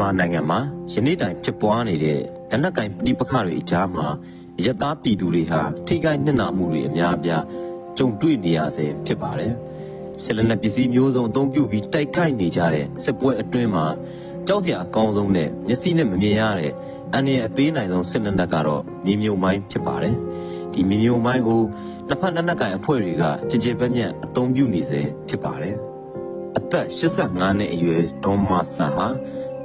မြန်မာနိုင်ငံမှာယနေ့တိုင်ဖြစ်ပွားနေတဲ့လက်နက်ကင်ပြည်ပခတွေအကြားမှာရတသားပြည်သူတွေဟာထိခိုက်နစ်နာမှုတွေအများအပြားကြုံတွေ့နေရဆဲဖြစ်ပါတယ်။ဆက်လက်နက်ပစ္စည်းမျိုးစုံအသုံးပြုပြီးတိုက်ခိုက်နေကြတဲ့စစ်ပွဲအတွင်းမှာကြောက်စရာအကောင်းဆုံးနဲ့မျက်စိနဲ့မမြင်ရတဲ့အန္တရာယ်အပေးနိုင်ဆုံးစစ်လက်နက်ကတော့မြေမြုံမိုင်းဖြစ်ပါတယ်။ဒီမြေမြုံမိုင်းကိုနှစ်ဖက်လက်နက်ကင်အဖွဲ့တွေကကြည်ကြဲပက်မြတ်အသုံးပြုနေစေဖြစ်ပါတယ်။အသက်85နှစ်အရွယ်ဒေါ်မာဆာဟာ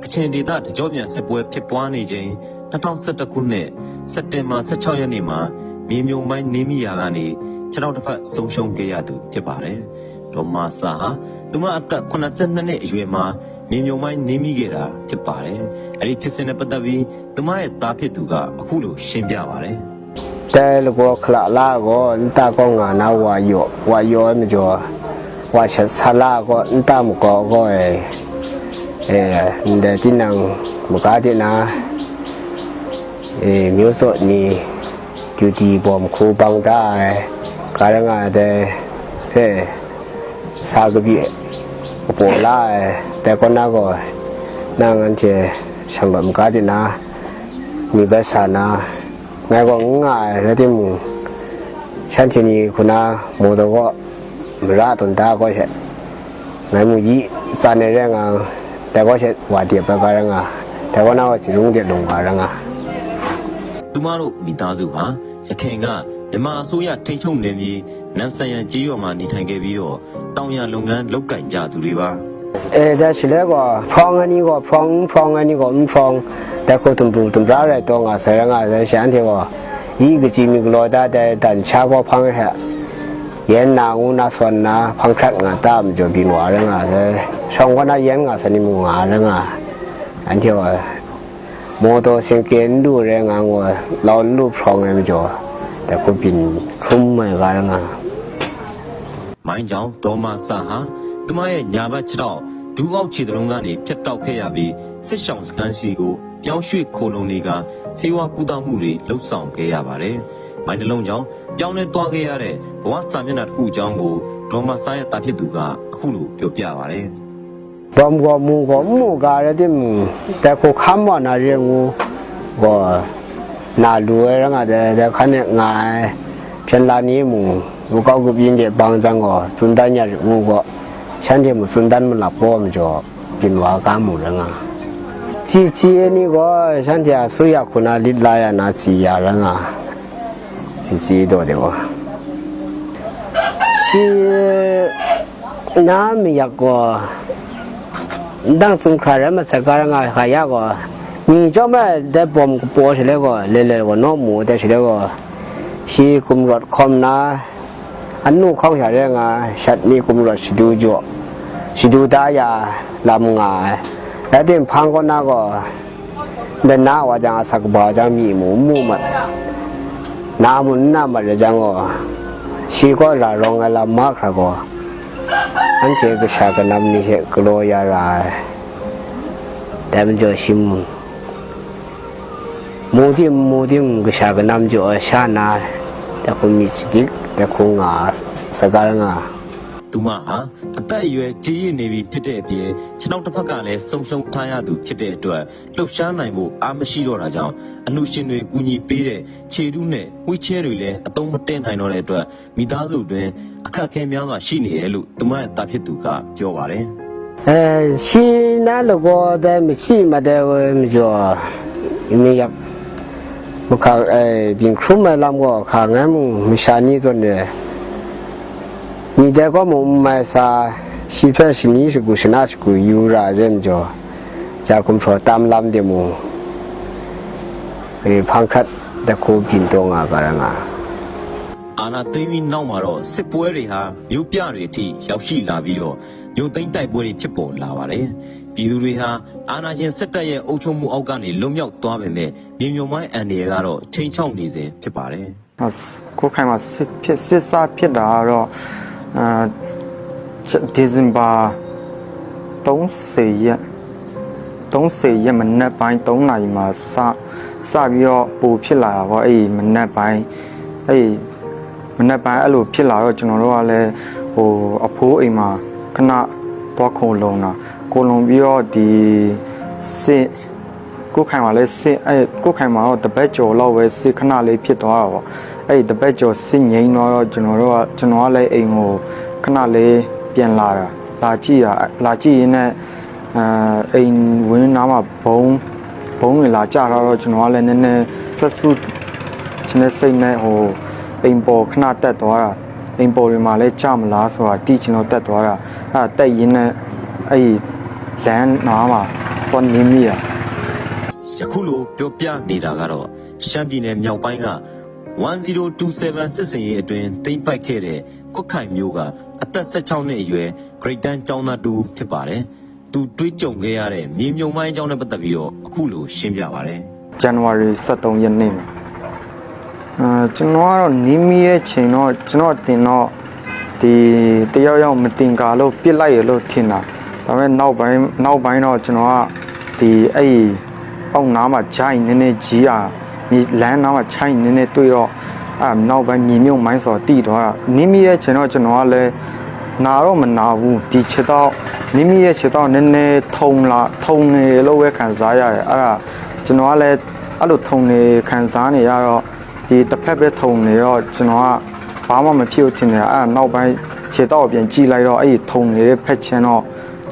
ကချင်ဒေသတကြောပြန်စစ်ပွဲဖြစ်ပွားနေချိန်2011ခုနှစ်စက်တင်ဘာ16ရက်နေ့မှာမြေမြုံပိုင်းနေမိယာကနေခြေထောက်တစ်ဖက်ဆုံးရှုံးခဲ့ရသူဖြစ်ပါတယ်။ဒေါ်မာစာဟာသူမအသက်82နှစ်အရွယ်မှာမြေမြုံပိုင်းနေမိခဲ့တာဖြစ်ပါတယ်။အဲဒီဖြစ်စဉ်နဲ့ပတ်သက်ပြီးသူမရဲ့သားဖြစ်သူကအခုလိုရှင်းပြပါတယ်။တဲလကောခလာလာကောတာကောငါနာဝါယောဝါယောမကျော်ဝါချက်ဆလာကောတာမကောကော eh da tinang bukati na eh myoso ni duty bom ko bang da karanga de eh sa ga bi po la te ko na go na ngan che sam bam ka ti na ni ba sa na ngai go nga ra ti mu chan chi ni ku na mo do go ra ton da go che ngai mu yi sa ne re ngang นตาก็ใช่ไงมึงยี่สานในเรื่องอ่ะแต่ก็ใช่ว่าเดียบไปก็เรื่องอ่ะแต่ก็น่าจะรุ่งเดียดลงก็เรื่องอ่ะ သူမတို့မိသားစုဟာရခိုင်ကမြန်မာအစိုးရထိန်းချုပ်နေပြီးနမ်ဆန်ရန်ကြီးရွာမှာနေထိုင်ခဲ့ပြီးတော့တောင်ရလုပ်ငန်းလုပ်ကင်ကြသူတွေပါ เออแต่สิแล้วก็พรองอันนี้ก็พรองพรองอันนี้ก็ไม่พรองแต่ก็ตุ่มตุ่มตุ่มร้าอะไรตัวงาเสรงอ่ะแต่ฉันที่ก็อีกจีมีก shongwana yenga sanimu nga ranga antiwa moto sinken lu renga ngo lawn lu phong em jo ta ko pin khum mai ga ranga မိုင်းကြောင်ဒေါ်မဆာဟာသူမရဲ့ညာဘက်ခြေထောက်ဒူးအောက်ခြေတုံးကနေဖြတ်တောက်ခဲ့ရပြီးစစ်ဆောင်စခန်းစီကိုပြောင်းရွှေ့ခိုလုံတွေကစေဝါကူတာမှုတွေလှုပ်ဆောင်ခဲ့ရပါတယ်။မိုင်းတလုံးကြောင့်ပြောင်းလဲသွားခဲ့ရတဲ့ဘဝစာမျက်နှာတစ်ခုအကြောင်းကိုဒေါ်မဆာရဲ့တာဖြစ်သူကအခုလိုပြောပြပါတယ်။ ဘောမကမူကမူကရတဲ့မူတဲ့ကိုခမ်းမနာရဲငူဟောနာလူရငါတဲ့တဲ့ခနဲ့ငိုင်းပြန်လာနေမူဘကောက်ကပြင်းတဲ့ပန်းစံကိုစွန်တန်းရရငူကချမ်းတယ်မစွန်တန်းမလာပေါ်မကျော်ပြင်ဝါကမူရငါချီချီနေကိုချမ်းတယ်ဆွေရခုနာလိလာရနာစီရရငါချီချီတော့တယ်ကောရှိနာမရကော 当从客人们在个人啊还有个，你专门在帮帮出来个，来来我老母带出来个，是工作困难，俺努靠下来啊，啥你工作是多久，是多大呀，那么啊，那点胖个那个，那那我讲啥个包讲米木木嘛，那么那么的讲个，是个那种个那么个个。anje bisha ka nam ni he klo ya ra dam jo shim modim modim gisha ka nam jo sha na ta khu mi chi dik ta khu nga sagar nga သူမဟာအသက်အရွယ်ကြီးရင့်နေပြီဖြစ်တဲ့အပြင်ခြေထောက်တစ်ဖက်ကလည်းဆုံဆုံထားရသူဖြစ်တဲ့အတွက်လှုပ်ရှားနိုင်ဖို့အားမရှိတော့တာကြောင့်အမှုရှင်တွေကူညီပေးတဲ့ခြေထုနဲ့ဝှေ့ချဲတွေလည်းအသုံးမတည့်နိုင်တော့တဲ့အတွက်မိသားစုတွင်အခက်အခဲများစွာရှိနေတယ်လို့သူမရဲ့တာဖြစ်သူကပြောပါတယ်အဲရှင်နာလဘောတဲ့မရှိမတဲ့မကျော်မိရဘခအဲဘင်ခရမလမ်ကောခါငမ်မရှာနီဇွန်ရဲ့ 你在国门买啥？西片是你是股是哪是股？有啦，人家加工说担啷的么？诶，潘克的苦劲多啊，个人啊。အာနာသိမ်းပြီးနောက်မှာတော့စစ်ပွဲတွေဟာမြို့ပြတွေအထိရောက်ရှိလာပြီးတော့မြို့သိမ်းတိုက်ပွဲတွေဖြစ်ပေါ်လာပါတယ်။ပြည်သူတွေဟာအာနာရှင်စစ်တပ်ရဲ့အုပ်ချုပ်မှုအောက်ကနေလွတ်မြောက်သွားပေမဲ့မြေမြုံမိုင်းအန်ဒီရကတော့ထိန်ချောက်နေစဉ်ဖြစ်ပါတယ်။ခုခိုင်မှာစစ်ဖြစ်စစ်စားဖြစ်တာကတော့ အာဒီဇင်ဘာ30ရက်30ရက်မနက်ပိုင်း3နာရီမှာစစပြီးတော့ပူဖြစ်လာတာပေါ့အဲ့ဒီမနက်ပိုင်းအဲ့ဒီမနက်ပိုင်းအဲ့လိုဖြစ်လာတော့ကျွန်တော်တို့ကလည်းဟိုအဖိုးအိမ်မှာခဏသွားခုံလုံးတာကိုလုံးပြီးတော့ဒီစစ်ကိုယ်ခိုင်မှာလဲစစ်အဲကိုယ်ခိုင်မှာတော့တပတ်ကျော်လောက်ပဲစစ်ခဏလေးဖြစ်သွားတာပေါ့ အဲ့ဒီတပတ်ကျော်စစ်ငိမ့်တော့ကျွန်တော်တို့ကကျွန်တော်ကလည်းအိမ်ကိုခဏလေးပြန်လာတာလာကြည့်ရလာကြည့်ရင်းနဲ့အဲအိမ်ဝင်းနားမှာဘုံဘုံတွေလာကြတော့ကျွန်တော်ကလည်းနည်းနည်းဆက်စုကျွန်တော်စိတ်နဲ့ဟိုအိမ်ပေါ်ခဏတက်သွားတာအိမ်ပေါ်တွေမှာလည်းကြမလားဆိုတာတီးကျွန်တော်တက်သွားတာအဲ့ဒါတက်ရင်းနဲ့အဲ့ဒီလမ်းနားမှာပေါ်နေမိတာယခုလိုပြောပြနေတာကတော့ရှမ်းပြည်နယ်မြောက်ပိုင်းက 1027စစ်စင်ရေးအတွင်းတိမ့်ပိုက်ခဲ့တဲ့ကွတ်ခိုင်မျိုးကအသက်16နှစ်အရွယ် Great Dan ကျောင်းသားတူဖြစ်ပါတယ်။သူတွေးကြုံခဲ့ရတဲ့မြေမြုံမိုင်းအကြောင်းနဲ့ပတ်သက်ပြီးတော့အခုလိုရှင်းပြပါတယ်။ဇန်နဝါရီ23ရက်နေ့မှာအဲကျွန်တော်ကတော့နီးမီရဲ့ချိန်တော့ကျွန်တော်တင်တော့ဒီတယောက်ယောက်မတင်ကာလို့ပြစ်လိုက်ရလို့ထင်တာဒါပေမဲ့နောက်ပိုင်းနောက်ပိုင်းတော့ကျွန်တော်ကဒီအဲ့ဒီအောက်နားမှာဂျိုင်းနည်းနည်းကြီးอ่ะ မြေလမ်းနားမှာချိုင်းနည်းနည်းတွေ့တော့အဲနောက်ပိုင်းမြေမြုပ်မိုင်းဆိုတော့တိသွားတာနီးမီရဲ့ချိန်တော့ကျွန်တော်ကလည်းနာတော့မနာဘူးဒီချက်တော့နီးမီရဲ့ချက်တော့နည်းနည်းထုံလာထုံနေလို့ပဲခံစားရတယ်အဲ့ဒါကျွန်တော်ကလည်းအဲ့လိုထုံနေခံစားနေရတော့ဒီတစ်ဖက်ပဲထုံနေတော့ကျွန်တော်ကဘာမှမဖြစ်ဘူးထင်တယ်အဲ့ဒါနောက်ပိုင်းခြေတော့ပြန်ကြည့်လိုက်တော့အဲ့ဒီထုံနေတဲ့ဖက်ချင်တော့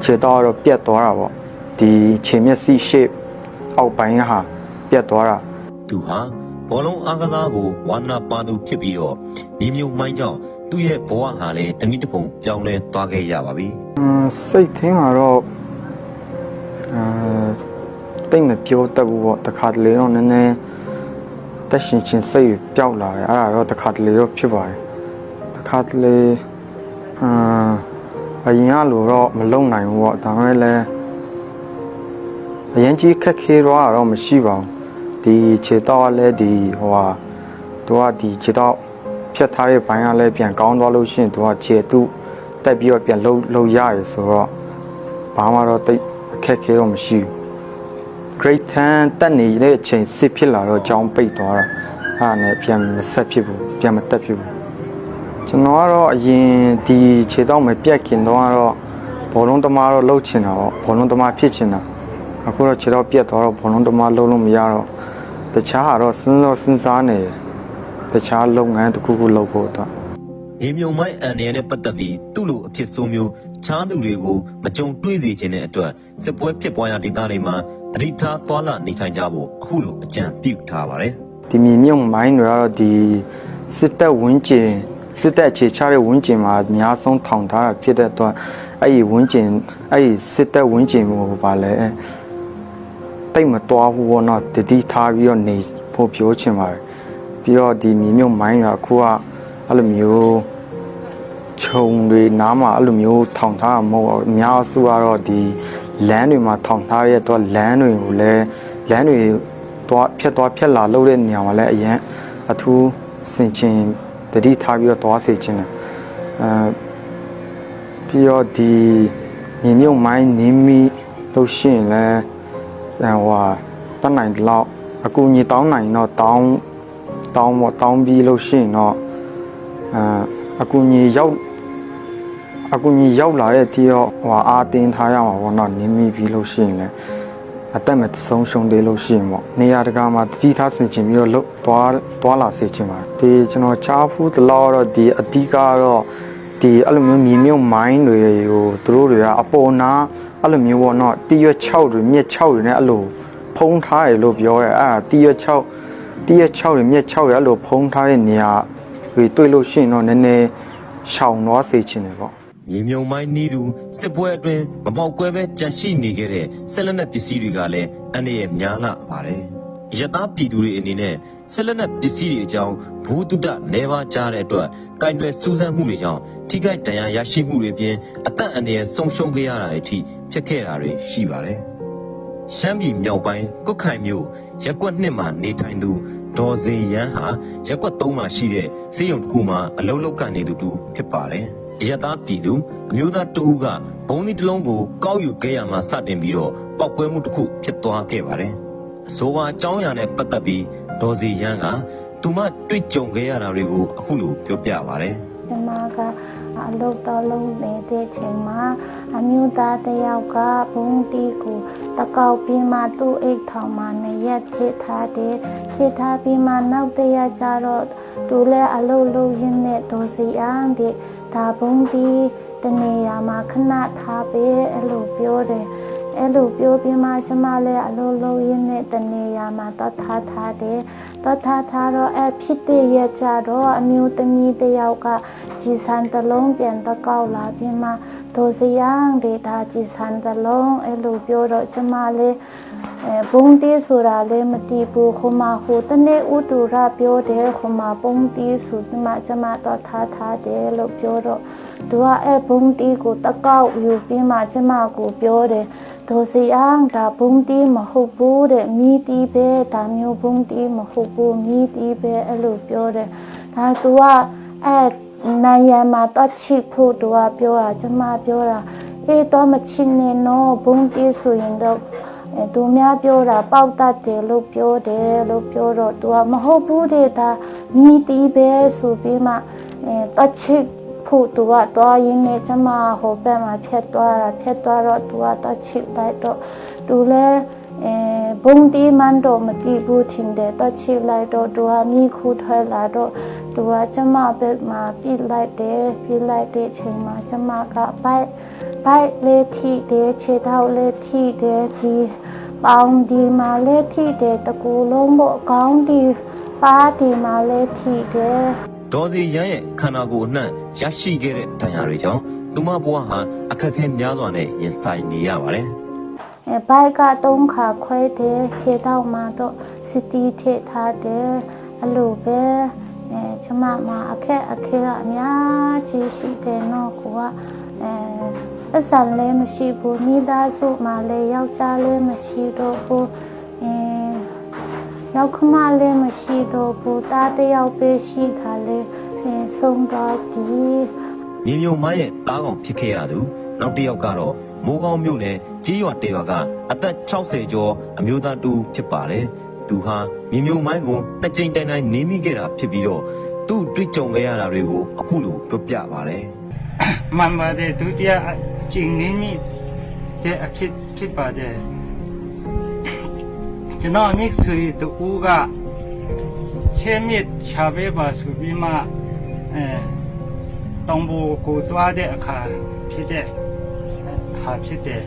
ခြေတော့တော့ပြတ်သွားတာပေါ့ဒီခြေမျက်စိ shape အောက်ပိုင်းဟာပြတ်သွားတာ သူဟာဘောလုံးအားကစားကိုဝါသနာပါသူဖြစ်ပြီးတော့မြေမြုံမိုင်းကြောင့်သူ့ရဲ့ဘဝဟာလည်းတနည်းတစ်ပုံပြောင်းလဲသွားခဲ့ရပါပြီ။အမ်စိတ်ထင်းကတော့အဲတိတ်မပြောတတ်ဘူးပေါ့တခါတလေတော့နည်းနည်းတက်ရှင်ချင်းစိတ်ပျောက်လာတယ်အဲ့ဒါတော့တခါတလေတော့ဖြစ်ပါတယ်တခါတလေအမ်အရင်ကလိုတော့မလုံနိုင်ဘူးပေါ့ဒါပေမဲ့လည်းအရင်ကြီးခက်ခဲတော့တော့မရှိပါဘူး ဒီခြေတော့ကလည်းဒီဟိုဟာသူကဒီခြေတော့ဖြတ်ထားတဲ့ဘိုင်းကလည်းပြန်ကောင်းသွားလို့ရှိရင်သူကခြေသူ့တက်ပြီးတော့ပြန်လှုပ်လှုပ်ရတယ်ဆိုတော့ဘာမှတော့တိတ်အခက်ခဲတော့မရှိဘူး Great 10တက်နေတဲ့အချိန်စစ်ဖြစ်လာတော့ကြောင်းပိတ်သွားတာအဲ့ဒါနဲ့ပြန်မဆက်ဖြစ်ဘူးပြန်မတက်ဖြစ်ဘူးကျွန်တော်ကတော့အရင်ဒီခြေတော့မပြတ်ခင်တော့ကတော့ဘောလုံးသမားတော့လှုပ်ချင်တာပေါ့ဘောလုံးသမားဖြစ်ချင်တာအခုတော့ခြေတော့ပြတ်သွားတော့ဘောလုံးသမားလှုပ်လို့မရတော့ တခြားဟာတော့စဉ်းစားစဉ်းစားနေတယ်တခြားလုပ်ငန်းတစ်ခုခုလုပ်ဖို့တော့ရေမြုံမိုင်းအန်ရနဲ့ပတ်သက်ပြီးသူ့လိုအဖြစ်ဆိုးမျိုးချားသူတွေကိုမကြုံတွေ့စေခြင်းတဲ့အတွက်စစ်ပွဲဖြစ်ပွားရာဒေသတွေမှာတတိထားသွာလာနေထိုင်ကြဖို့အခုလိုအကြံပြုထားပါတယ်ဒီမြေမြုပ်မိုင်းတွေကတော့ဒီစစ်တပ်ဝင်းကျင်စစ်တပ်အခြေချတဲ့ဝင်းကျင်မှာအများဆုံးထောင်ထားတာဖြစ်တဲ့အတွက်အဲ့ဒီဝင်းကျင်အဲ့ဒီစစ်တပ်ဝင်းကျင်ကိုပါလဲ တိတ်မတော်ဘူးဘောနော်တတိထားပြီးတော့နေဖို့ပြောချင်ပါတယ်ပြီးတော့ဒီမြေမြုပ်မိုင်းကအခုကအဲ့လိုမျိုးခြုံတွေနားမှာအဲ့လိုမျိုးထောင်ထားတာမဟုတ်ဘူးအများစုကတော့ဒီလမ်းတွေမှာထောင်ထားရတဲ့အတွက်လမ်းတွေကိုလည်းလမ်းတွေသွားဖြတ်သွားဖြတ်လာလို့တဲ့နေရာမှာလည်းအရင်အထူးစင်ချင်တတိထားပြီးတော့သွားစေချင်တယ်အဲပြီးတော့ဒီညီမြုပ်မိုင်းနင်းမိလို့ရှိရင်လည်း အဲဟိုဟာတတ်နိုင်တဲ့လောက်အကူညီတောင်းနိုင်တော့တောင်းတောင်းပေါ့တောင်းပြီးလို့ရှိရင်တော့အဲအကူညီရောက်အကူညီရောက်လာတဲ့အထိတော့ဟိုဟာအာတင်းထားရမှာပေါ့နော်နင်းမိပြီးလို့ရှိရင်လည်းအသက်မဆုံးရှုံးသေးလို့ရှိရင်ပေါ့နေရာတကာမှာတတိထားဆင်ခြင်ပြီးတော့လှုပ်သွားသွားလာစေချင်ပါတယ်ဒီကျွန်တော်ချားဖူးတလောက်တော့ဒီအတိကတော့ ဒီအဲ့လိုမျိုးမြေမြုပ်မိုင်းတွေကိုသူတို့တွေကအပေါ်နာအဲ့လိုမျိုးပေါ့နော်တီရွက်6တွေမြက်6တွေနဲ့အဲ့လိုဖုံးထားတယ်လို့ပြောရဲအဲ့ဒါတီရွက်6တီရွက်6တွေမြက်6တွေအဲ့လိုဖုံးထားတဲ့နေရာတွေတွေ့လို့ရှိရင်တော့နည်းနည်းရှောင်သွားစေချင်တယ်ပေါ့မြေမြုံမိုင်းနီးတူစစ်ပွဲအတွင်းမပေါက်ကွဲပဲကြန့်ရှိနေခဲ့တဲ့ဆက်လက်နက်ပစ္စည်းတွေကလည်းအန္တရာယ်များလာပါတယ်။ရတားပြည်သူတွေအနေနဲ့ဆက်လက်နက်ပစ္စည်းတွေအကြောင်းဘူးတုဒ္ဒနေပါကြားတဲ့အတွက်ကင်တွယ်စူးစမ်းမှုတွေကြောင့် ထိခိုက်ဒဏ်ရာရရှိမှုတွေအပြင်အသက်အန္တရာယ်ဆုံးရှုံးခဲ့ရတာတွေအထိဖြစ်ခဲ့တာတွေရှိပါတယ်။ရှမ်းပြည်မြောက်ပိုင်းကုတ်ခိုင်မြို့ရက်ကွက်နှစ်မှာနေထိုင်သူဒေါ်စင်ရန်ဟာရက်ကွက်သုံးမှာရှိတဲ့စေယုံတစ်ခုမှာအလုံးလောက်ကနေသူတူဖြစ်ပါတယ်။အရတားပြည်သူအမျိုးသားတဦးကဘုံဒီတစ်လုံးကိုကောက်ယူခဲ့ရမှာစတင်ပြီးတော့ပောက်ကွဲမှုတစ်ခုဖြစ်သွားခဲ့ပါတယ်။အဆိုပါအကြောင်းအရာနဲ့ပတ်သက်ပြီးဒေါ်စီရန်ကသူမတွေ့ကြုံခဲ့ရတာတွေကိုအခုလိုပြောပြပါတယ်။ကျမက အလုပ်တော်လုံးနေတဲ့ချိန်မှာအမျိုးသားတစ်ယောက်ကဘုံတီကိုတကောက်ပြီးမှသူ့အိတ်ထောင်မှာနေရက်ထစ်ထားတယ်ထစ်ထားပြီးမှနောက်တစ်ရက်ကျတော့သူလည်းအလုပ်လုပ်ရင်းနဲ့ဒိုစီအောင်ဒီဒါဘုံတီတနေရာမှာခဏထားပေးအဲ့လိုပြောတယ်အဲ့လိုပြောပြီးမှကျမလည်းအလိုလိုရင်းနဲ့တနေရာမှာတော့ထားထားတယ် တော့ထားထားတော့အဲ့ဖြစ်တဲ့ရကြတော့အမျိုးသမီးတစ်ယောက်ကကြည်စံတစ်လုံးပြန်တော့ကောက်လာပြီးမှဒိုစရန်ဒေတာကြည်စံတစ်လုံးအဲ့လိုပြောတော့ကျမလည်းအဲဘုံတီးဆိုတာလည်းမတီးဘူးခမဟိုတနေ့ဥတူရပြောတယ်ခမဘုံတီးဆိုဒီမှာကျမတော့ထားထားတယ်လို့ပြောတော့သူကအဲ့ဘုံတီးကိုတကောက်ယူပြီးမှကျမကိုပြောတယ် ဒိုစီအောင်ဒါဘုံတီးမဟုတ်ဘူးတဲ့မိတီးပဲဒါမျိုးဘုံတီးမဟုတ်ဘူးမိတီးပဲအဲ့လိုပြောတယ်ဒါသူကအဲ့နိုင်ရမှာတော့ချစ်ဖို့သူကပြောတာကျမပြောတာအေးတော့မချစ်နဲ့နော်ဘုံတီးဆိုရင်တော့အဲသူများပြောတာပေါက်တတ်တယ်လို့ပြောတယ်လို့ပြောတော့သူကမဟုတ်ဘူးတဲ့ဒါမိတီးပဲဆိုပြီးမှအဲတော့ချစ် ဖို့သူကတွားရင်းနဲ့ကျမဟိုဘက်မှာဖြတ်သွားတာဖြတ်သွားတော့သူကတော့ချစ်လိုက်တော့သူလည်းအဲဘုံတီးမန်တော့မတိဘူးထင်တယ်တော့ချစ်လိုက်တော့သူကမိခုထွဲလာတော့သူကကျမဘက်မှာပြစ်လိုက်တယ်ပြစ်လိုက်တဲ့အချိန်မှာကျမကဘိုက်ဘိုက်လေးထိတယ်ခြေထောက်လေးထိတယ်ဒီပေါင်ဒီမှာလေးထိတယ်တကူလုံးပေါ့အကောင်းဒီပါးဒီမှာလေးထိတယ် ဒေါ်စီရန်ရဲ့ခန္ဓာကိုယ်အနှံ့ရရှိခဲ့တဲ့ဒဏ်ရာတွေကြောင့်သူမဘဝဟာအခက်အခဲများစွာနဲ့ရင်ဆိုင်နေရပါတယ်အဲဘိုက်ကသုံးခါခွဲတယ်ခြေထောက်မှာတော့စတီထည့်ထားတယ်အလိုပဲအဲကျမမှာအခက်အခဲကအများကြီးရှိတယ်နော်ကိုကအဲအဆန်လည်းမရှိဘူးမိသားစုမှာလည်းယောက်ျားလည်းမရှိတော့ဘူးအဲ ရောက်ခမလည်းမရှိတော့ဘူးတားတစ်ယောက်ပဲရှိတာလေအဲဆုံးတော့ဒီမြေမြုံမိုင်းရဲ့တားကောင်ဖြစ်ခဲ့ရသူနောက်တစ်ယောက်ကတော့မိုးကောင်းမြို့နယ်ကြီးရွာတေရွာကအသက်60ကျော်အမျိုးသားတူဖြစ်ပါတယ်သူဟာမြေမြုံမိုင်းကိုနှစ်ကြိမ်တိုင်တိုင်နေမိခဲ့တာဖြစ်ပြီးတော့သူ့တွေ့ကြုံခဲ့ရတာတွေကိုအခုလိုပြောပြပါတယ်မှန်ပါတယ်ဒုတိယအကျင့်နည်းမိတဲ့အခစ်ဖြစ်ပါတယ် ကျွန်တော်မိတ်ဆွေတူကချဲမြစ်ချပေးပါဆိုပြီးမှအဲတောင်ဘူကိုသွားတဲ့အခါဖြစ်တဲ့အခါဖြစ်တဲ့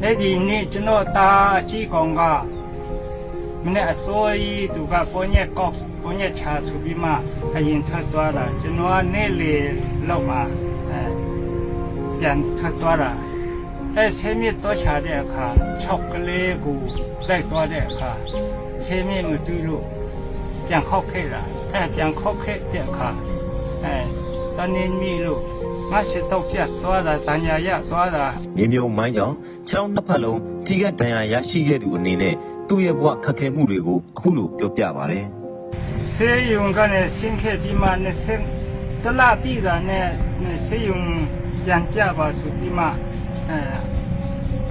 အဲ့ဒီနေ့ကျွန်တော်တာအကြီးကောင်ကမနေ့အစိုးရသူကကိုညက်ကော့ကိုညက်ချဆိုပြီးမှအရင်ထွက်သွားတာကျွန်တော်ကနေ့လေလောက်မှာအဲပြန်ထွက်သွားတာ အဲဆေးမြစ်တော့ချတဲ့အခါ၆ကလေးကိုလိုက်သွားတဲ့အခါဆေးမြစ်မတူလို့ပြန်ခောက်ခဲ့တာအဲပြန်ခောက်ခဲ့တဲ့အခါအဲတန်နေမီလို့ငါရှိတော့ပြတ်သွားတာတညာရသွားတာမြေမြုံမိုင်းကြောင့်ခြေထောက်နှစ်ဖက်လုံးထိခိုက်ဒဏ်ရာရရှိခဲ့သူအနေနဲ့သူ့ရဲ့ဘဝခက်ခဲမှုတွေကိုအခုလိုပြောပြပါတယ်ဆေးရုံကနေဆင်းခဲ့ပြီးမှနဲ့ဆင်းတလာပြီးတာနဲ့နဲ့ဆေးရုံပြန်ပြပါဆိုပြီးမှ အဲ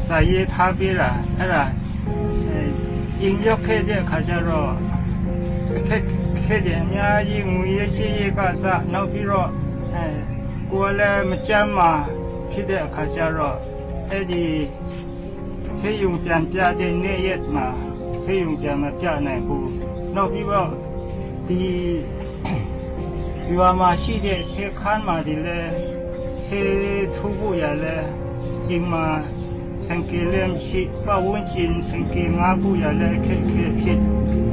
စာရေးထားပေးတာအဲ့ဒါအဲရင်ရောက်ခဲ့တဲ့အခါကျတော့အခက်ခဲတဲ့အများကြီးငွေရရှိရကစနောက်ပြီးတော့အဲကိုယ်လည်းမကြမ်းမာဖြစ်တဲ့အခါကျတော့အဲ့ဒီဆေးရုံပြန်ပြတဲ့နေ့ရက်မှာဆေးရုံပြန်မပြနိုင်ဘူးနောက်ပြီးတော့ဒီဒီဝါမှာရှိတဲ့ဆေးခန်းမှာဒီလေဆေးထူဖို့ရလေ ဒီမှာစံကေလမ်ရှိပဝန်းကျင်စံကေငါဖို့ရလေခက်ခက်ဖြစ်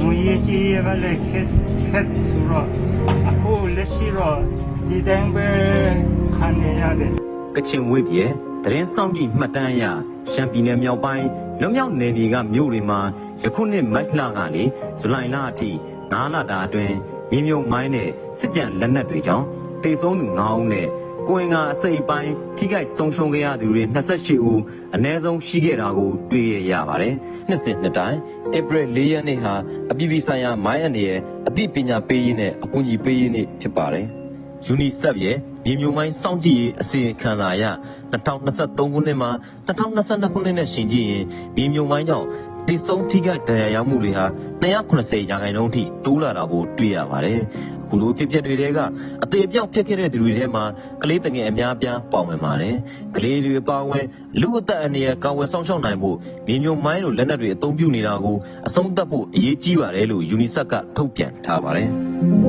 ငွေကြီးရလေခက်ခက်ဆိုတော့အခုလက်ရှိတော့ဒီတိုင်းပဲခံနေရတယ်ကချင်ဝေးပြေသတင်းစောင့်ကြည့်မှတ်တမ်းအရရှမ်းပြည်နယ်မြောက်ပိုင်းလွမြောက်နယ်မြေကမြို့တွေမှာယခုနှစ်မတ်လကနေဇူလိုင်လအထိ9လတာအတွင်းမြေမြုံမိုင်းနဲ့စစ်ကြံလက်နက်တွေကြောင့်တေဆုံးသူ9ဦးနဲ့ ကိုင်ကအစိပ်ပိုင်းထိခိုက်ဆုံးရှုံးခဲ့ရသူတွေ28ဦးအ ਨੇ ဆုံးရှိခဲ့တာကိုတွေ့ရရပါတယ်။နှစ်စဉ်နှစ်တိုင်းဧပြီ4ရက်နေ့ဟာအပြည်ပြည်ဆိုင်ရာမိုင်းအနေနဲ့အသိပညာပေးရေးနဲ့အကူအညီပေးရေးနေ့ဖြစ်ပါတယ်။ UNICEF ရဲ့မြေမြုံမိုင်းစောင့်ကြည့်ရေးအစီရင်ခံစာအရ2023ခုနှစ်မှာ2022ခုနှစ်နဲ့ရှင်ကြည့်ရင်မြေမြုံမိုင်းကြောင့် ဒီဆုံးထိခိုက်ဒဏ်ရာရမှုတွေဟာ290ရာခိုင်နှုန်းထိတိုးလာတာကိုတွေ့ရပါတယ်အခုလိုဖြစ်ပျက်တွေတဲကအသေးအပြောင်ဖြစ်ခဲ့တဲ့သူတွေထဲမှာကလေးတငယ်အများအပြားပါဝင်ပါတယ်ကလေးတွေအပါအဝင်လူအသက်အန္တရာယ်ကာဝယ်ဆောင်ရှောက်နိုင်ဖို့မြေမြုံမိုင်းလိုလက်နက်တွေအသုံးပြုနေတာကိုအဆုံးသတ်ဖို့အရေးကြီးပါတယ်လို့ UNICEF ကထုတ်ပြန်ထားပါတယ်